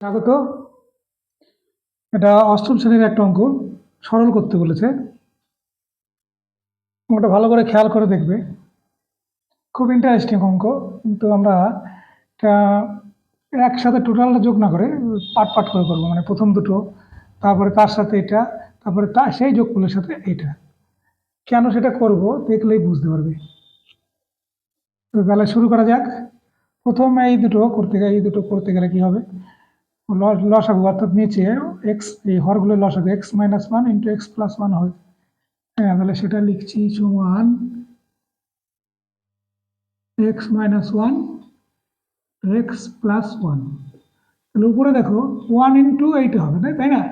স্বাগত। এটা অষ্টম শ্রেণির একটা অঙ্ক, সরল করতে বলেছে। অঙ্কটা ভালো করে খেয়াল করে দেখবে। খুব ইন্টারেস্টিং অঙ্ক। কিন্তু আমরা এটা একসাথে টোটালটা যোগ না করে পাট পাট করে করব। মানে প্রথম দুটো, তারপরে তার সাথে এটা, তারপরে তা, সেই যোগফলের সাথে এটা। কেন সেটা করব দেখলেই বুঝতে পারবে। তো তাহলে শুরু করা যাক। প্রথম এই দুটো করতে গেলে, এই দুটো করতে গেলে কি হবে? লসাগু অর্থাৎ নিচে এক্স এই হরগুলো লসাগু X minus one into X plus one হবে হ্যাঁ তাহলে সেটা লিখছি সমান X minus one X plus one তাহলে উপরে দেখো ওয়ান ইন্টু এইটা হবে, তাই তাই না?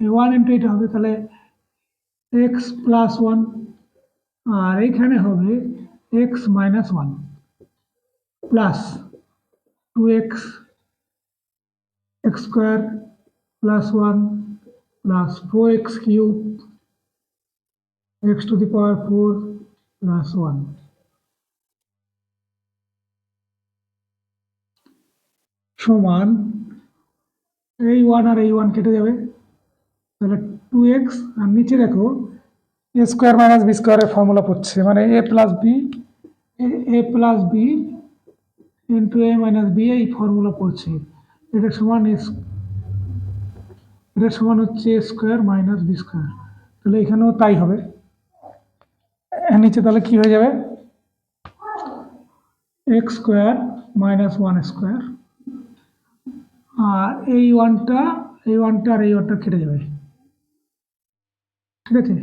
এই ওয়ান ইন্টু এইটা হবে, তাহলে এক্স প্লাস ওয়ান আর এইখানে হবে X minus one plus two X x square plus 1 plus 4x cube x to the power 4 plus 1 সমান এই ওয়ান আর এই ওয়ান কেটে যাবে। তাহলে টু এক্স আর নিচে দেখো এ স্কোয়ার মাইনাস বি স্কোয়ারের ফর্মুলা পড়ছে। মানে A plus B A plus B into A minus B এই ফর্মুলা পড়ছে। এটা সমান এস এটা সমান হচ্ছে স্কোয়ার মাইনাস বি স্কোয়ার তাহলে এখানেও তাই হবে। নিচে তাহলে কি হয়ে যাবে? X square minus one square আর এই ওয়ানটা এই ওয়ানটা আর এই ওয়ানটা কেটে যাবে। ঠিক আছে?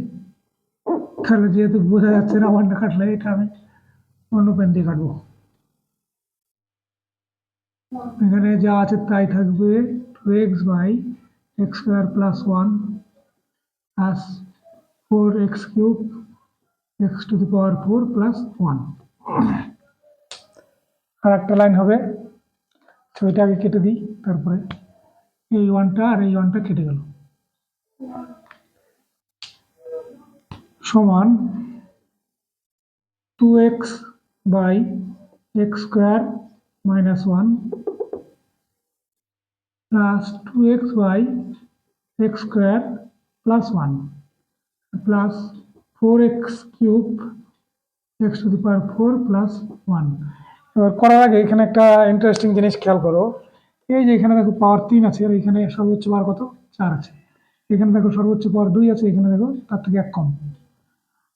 তাহলে যেহেতু বোঝা যাচ্ছে না ওয়ানটা কাটলে, এটা আমি অন্য পেন দিয়ে কাটবো। এখানে যা আছে তাই থাকবে two X by X square plus one plus four X cube X to the power four plus one আর একটা লাইন হবে ছয়টা আগে কেটে দিই, তারপরে এই ওয়ানটা আর এই ওয়ানটা কেটে গেল। সমান two X by X square minus 1 plus 2xy x square plus 1 plus 4x cube x to the power 4 plus 1 এবার করার আগে এখানে একটা ইন্টারেস্টিং জিনিস খেয়াল করো। এই যে এখানে দেখো পাওয়ার তিন আছে, আর এখানে সর্বোচ্চ পাওয়ার কত? চার আছে। এখানে দেখো সর্বোচ্চ পাওয়ার দুই আছে, এখানে দেখো তার থেকে এক কম।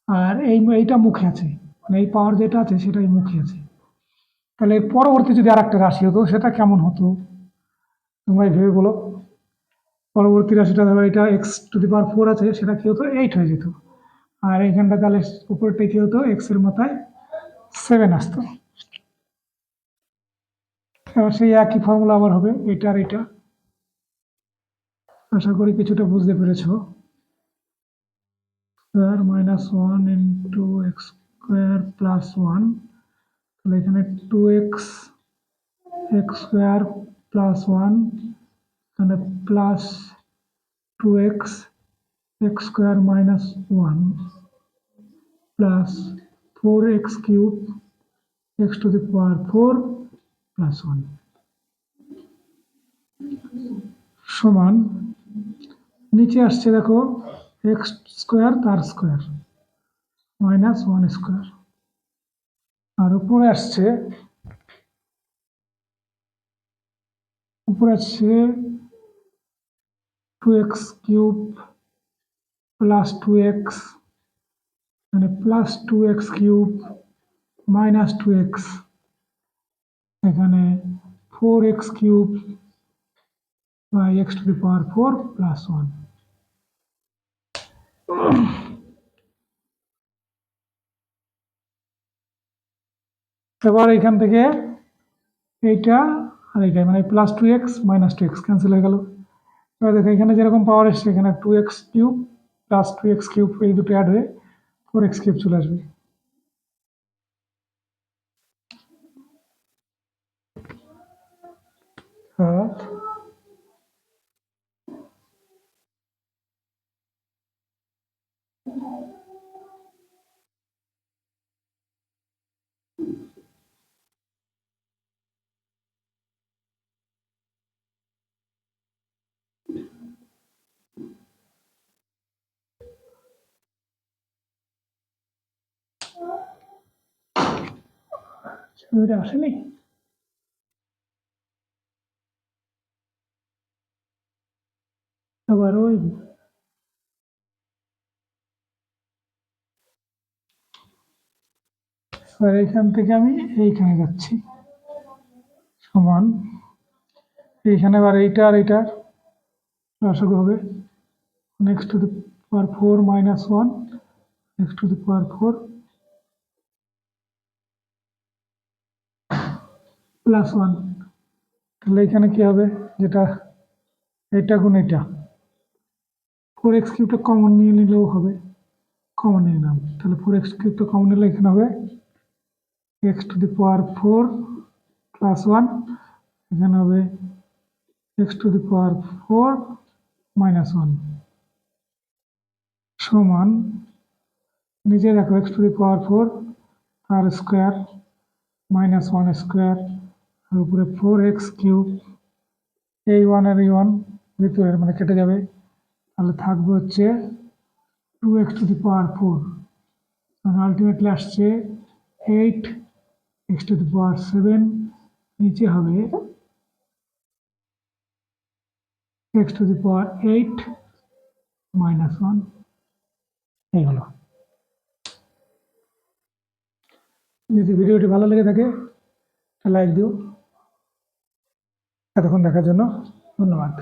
আর এই এইটা মুখে আছে। মানে এই পাওয়ার যেটা আছে সেটাই মুখে আছে। তাহলে পরবর্তী যদি আর একটা রাশি হতো, সেটা কেমন হতো? তোমরাই ভেবে বলো। পরবর্তী রাশিটা ধরো, এটা X to the power four আছে, সেটা কি হতো? এইট হয়ে যেত। আর এখানটা তাহলে উপরটা কি হতো? এক্সের মাথায় সেভেন আসতো। এবার সেই একই ফর্মুলা আবার হবে, এটা আর এটা। আশা করি কিছুটা বুঝতে পেরেছ। Square minus one into X square plus one তাহলে এখানে two X X square plus one এখানে plus two X X square minus one plus four X cube X to the power four plus one সমান, নিচে আসছে দেখো x square তার square minus one square আর উপরে আসছে উপরে আসছে two X cube plus two X মানে plus two X cube minus two X এখানে four X cube by X to the power four plus one এবার এখান থেকে এইটা আর এইটা মানে plus two X minus two X cancel হয়ে গেল। এবার দেখো এখানে যেরকম পাওয়ার এসছে, এখানে two X cube plus two X cube এই দুটো অ্যাড হয়ে ফোর এক্স কিউব চলে আসবে। আর ছবিটা আসেনি? আবার ওই এবার এইখান থেকে আমি এইখানে যাচ্ছি। সমান। এইখানে আবার এইটা আর এইটার লসাগু হবে। Next to the power four minus one next to the power four plus one তাহলে এখানে কি হবে? যেটা এটা গুণ এটা। ফোর এক্স কিউবটা কমন নিয়ে নিলেও হবে। কমন নিয়ে নিলাম তাহলে ফোর এক্স কিউবটা কমন নিলে এখানে হবে X to the power four plus one এখানে হবে X to the power four minus one সমান নিচে দেখো X to the power four R square minus one square উপরে ফোর এক্স কিউব এই ওয়ান আর এই ওয়ান ভিতরে মানে কেটে যাবে। তাহলে থাকবে হচ্ছে two X to the power four মানে আলটিমেটলি আসছে eight X to the power seven নিচে হবে X to the power eight minus one এই হলো। যদি ভিডিওটি ভালো লেগে থাকে লাইক দিও। এতক্ষণ দেখার জন্য ধন্যবাদ।